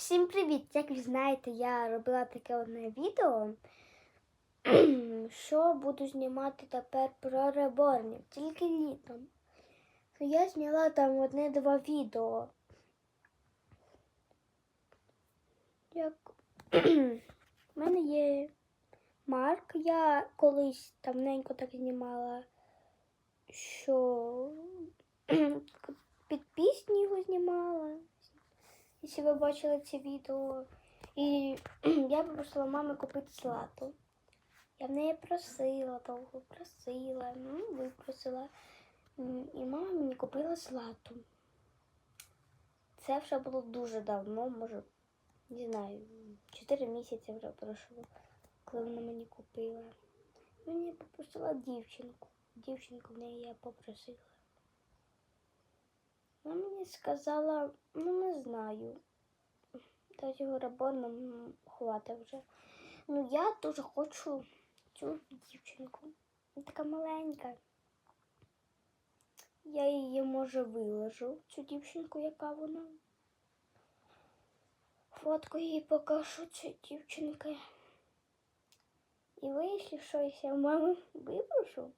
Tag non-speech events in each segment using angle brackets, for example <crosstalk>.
Всім привіт! Як ви знаєте, я робила таке одне відео, що буду знімати тепер про реборнів, тільки літом. Я зняла там одне-два відео. Як <clears throat> У мене є Марк, я колись давненько так знімала, що <clears throat> під пісню його знімала. Якщо ви бачили це відео. І <clears throat> я попросила мами купити злату. Я в неї просила довго, просила, ну, випросила. І мама мені купила злату. Це вже було дуже давно, може, не знаю, 4 місяці вже пройшло, коли вона мені купила. Мені попросила дівчинку. Дівчинку в неї я попросила. Вона мені сказала, ну не знаю. Та цього рабону м, хватить вже. Ну я дуже хочу цю дівчинку. Вона така маленька. Я її може виложу, цю дівчинку, яка вона. Фотку їй покажу цю дівчинки. І ви, якщо щось я в мами випрошу,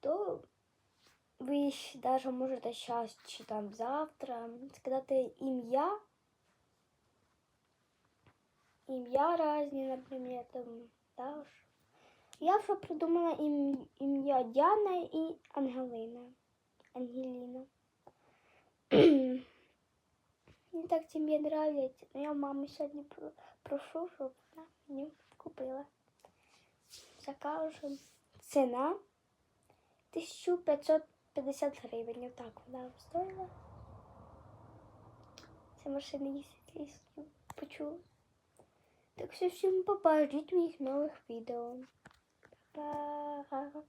то ви даже можете зараз чи там завтра сказати ім'я. Ім'я різні, наприклад, там, Даш. Я вже придумала ім- ім'я Діана і Ангелина. Ангеліна. Мені <clears throat> так нравляться. Ну, я маму сьогодні прошу, щоб вона мені купила. Закажу. Ціна 1550 гривень. Отак вона стоїла. Це машина їздить лісу. Почула. Так що всім побачить моїх нових відео. Па-па.